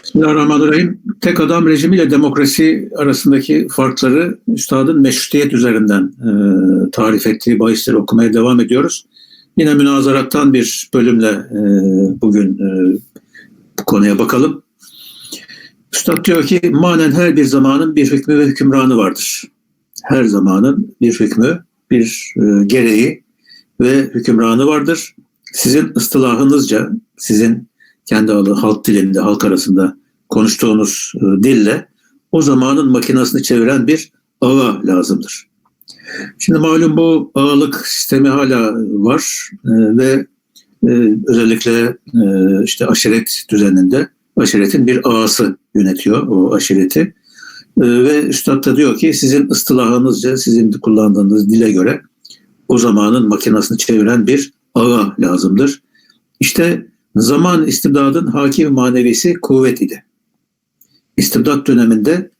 Bismillahirrahmanirrahim. Tek adam rejimiyle demokrasi arasındaki farkları üstadın meşrutiyet üzerinden e, tarif ettiği bahisleri okumaya devam ediyoruz. Yine münazarattan bir bölümle e, bugün e, bu konuya bakalım. Üstad diyor ki manen her bir zamanın bir hükmü ve hükümranı vardır. Her zamanın bir hükmü, bir e, gereği ve hükümranı vardır. Sizin ıstılahınızca, sizin kendi halk dilinde, halk arasında konuştuğunuz e, dille o zamanın makinasını çeviren bir ağa lazımdır. Şimdi malum bu ağalık sistemi hala var e, ve e, özellikle işte aşiret düzeninde aşiretin bir ağası yönetiyor o aşireti. Ve Üstad da diyor ki sizin ıstılahınızca, sizin kullandığınız dile göre o zamanın makinasını çeviren bir ağa lazımdır. İşte zaman istibdadın hakim manevisi kuvvet idi. İstibdat döneminde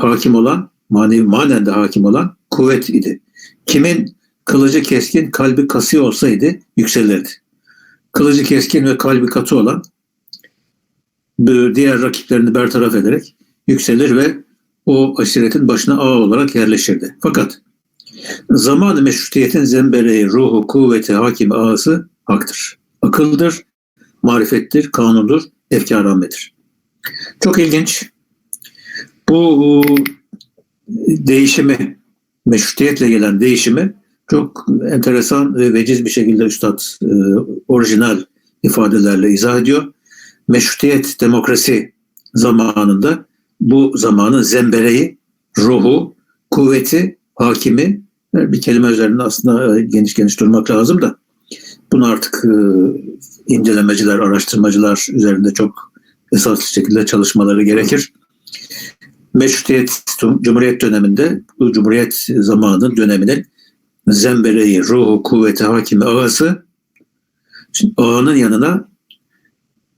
hakim olan, manevi manen de hakim olan kuvvet idi. Kimin kılıcı keskin, kalbi kasıyor olsaydı yükselirdi. Kılıcı keskin ve kalbi katı olan diğer rakiplerini bertaraf ederek yükselir ve o aşiretin başına ağa olarak yerleşirdi. Fakat zaman meşrutiyetin zembereği, ruhu, kuvveti, hakim ağası haktır. Akıldır, marifettir, kanundur, efkarnamedir. Çok ilginç. Bu değişimi, meşrutiyetle gelen değişimi çok enteresan ve veciz bir şekilde Üstad e, orijinal ifadelerle izah ediyor. Meşrutiyet, demokrasi zamanında bu zamanın zembereği, ruhu, kuvveti, hakimi bir kelime üzerinde aslında geniş geniş durmak lazım da bunu artık e, incelemeciler, araştırmacılar üzerinde çok esaslı şekilde çalışmaları gerekir. Meşrutiyet, Cumhuriyet döneminde, bu Cumhuriyet zamanının döneminin zembereği, ruhu, kuvveti, hakimi, ağası, şimdi ağanın yanına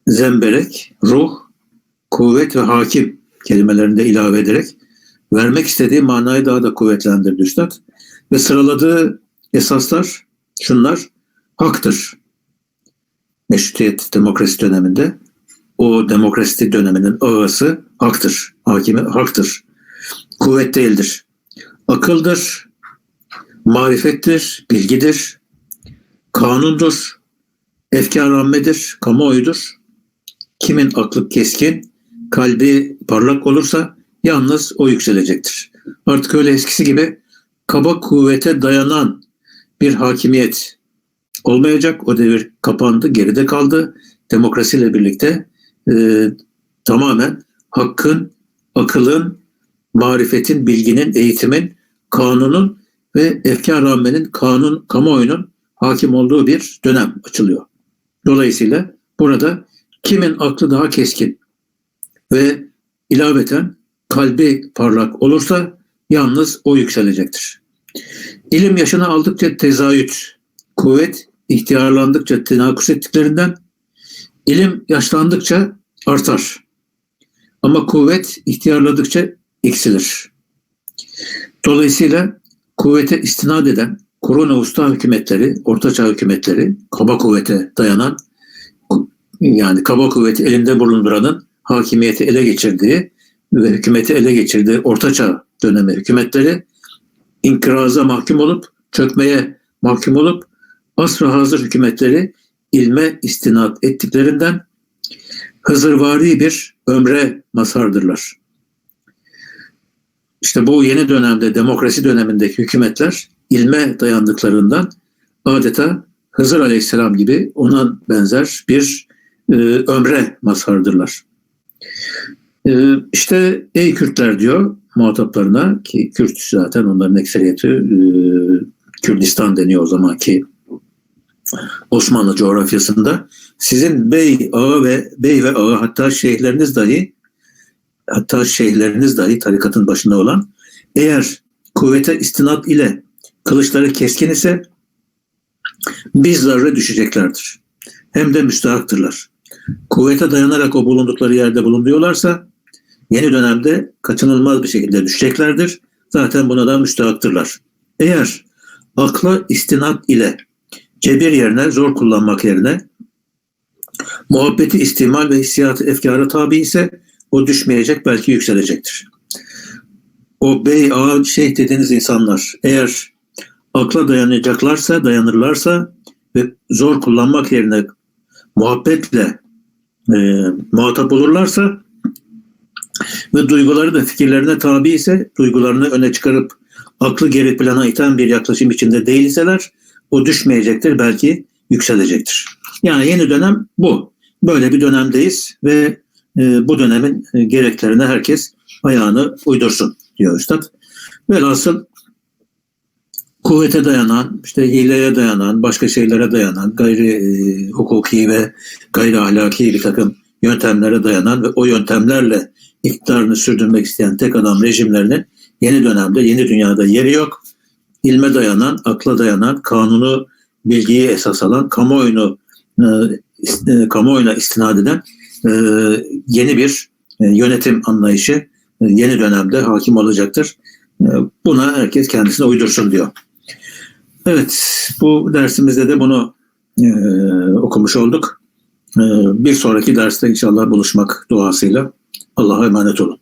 zemberek, ruh, kuvvet ve hakim kelimelerini de ilave ederek vermek istediği manayı daha da kuvvetlendirdi Üstad. Ve sıraladığı esaslar şunlar, haktır. Meşrutiyet demokrasi döneminde o demokrasi döneminin ağası haktır. Hakimi haktır. Kuvvet değildir. Akıldır, marifettir, bilgidir, kanundur, efkarnamedir, kamuoyudur. Kimin aklı keskin, kalbi parlak olursa yalnız o yükselecektir. Artık öyle eskisi gibi kaba kuvvete dayanan bir hakimiyet olmayacak. O devir kapandı, geride kaldı. Demokrasiyle birlikte e, tamamen hakkın, akılın, marifetin, bilginin, eğitimin, kanunun ve efkar rahmenin, kanun, kamuoyunun hakim olduğu bir dönem açılıyor. Dolayısıyla burada kimin aklı daha keskin ve ilaveten kalbi parlak olursa yalnız o yükselecektir. İlim yaşına aldıkça tezayüt, kuvvet ihtiyarlandıkça tenakus ettiklerinden, ilim yaşlandıkça artar. Ama kuvvet ihtiyarladıkça eksilir. Dolayısıyla kuvvete istinad eden korona usta hükümetleri, ortaçağ hükümetleri, kaba kuvvete dayanan yani kaba kuvveti elinde bulunduranın hakimiyeti ele geçirdiği ve hükümeti ele geçirdiği ortaçağ dönemi hükümetleri inkıraza mahkum olup, çökmeye mahkum olup asr hazır hükümetleri ilme istinad ettiklerinden Hızırvari bir ömre mazhardırlar. İşte bu yeni dönemde, demokrasi dönemindeki hükümetler ilme dayandıklarından adeta Hızır Aleyhisselam gibi ona benzer bir e, ömre mazhardırlar. E, işte ey Kürtler diyor muhataplarına ki Kürt zaten onların ekseriyeti e, Kürdistan deniyor o zamanki Osmanlı coğrafyasında sizin bey, ağa ve bey ve ağa hatta şeyhleriniz dahi hatta şeyhleriniz dahi tarikatın başında olan eğer kuvvete istinat ile kılıçları keskin ise biz zarra düşeceklerdir. Hem de müstahaktırlar. Kuvvete dayanarak o bulundukları yerde bulunuyorlarsa yeni dönemde kaçınılmaz bir şekilde düşeceklerdir. Zaten buna da müstahaktırlar. Eğer akla istinat ile cebir yerine zor kullanmak yerine muhabbeti istimal ve hissiyatı efkara tabi ise o düşmeyecek belki yükselecektir. O bey, ağa, şeyh dediğiniz insanlar eğer akla dayanacaklarsa, dayanırlarsa ve zor kullanmak yerine muhabbetle e, muhatap olurlarsa ve duyguları da fikirlerine tabi ise duygularını öne çıkarıp aklı geri plana iten bir yaklaşım içinde değilseler o düşmeyecektir belki yükselecektir. Yani yeni dönem bu. Böyle bir dönemdeyiz ve e, bu dönemin e, gereklerine herkes ayağını uydursun diyor Üstad. Velhasıl kuvvete dayanan, işte hileye dayanan, başka şeylere dayanan, gayri e, hukuki ve gayri ahlaki bir takım yöntemlere dayanan ve o yöntemlerle iktidarını sürdürmek isteyen tek adam rejimlerinin yeni dönemde, yeni dünyada yeri yok. İlme dayanan, akla dayanan, kanunu, bilgiyi esas alan, kamuoyunu e, e, kamuoyuna istinad eden e, yeni bir yönetim anlayışı yeni dönemde hakim olacaktır. Buna herkes kendisine uydursun diyor. Evet, bu dersimizde de bunu e, okumuş olduk. E, bir sonraki derste inşallah buluşmak duasıyla Allah'a emanet olun.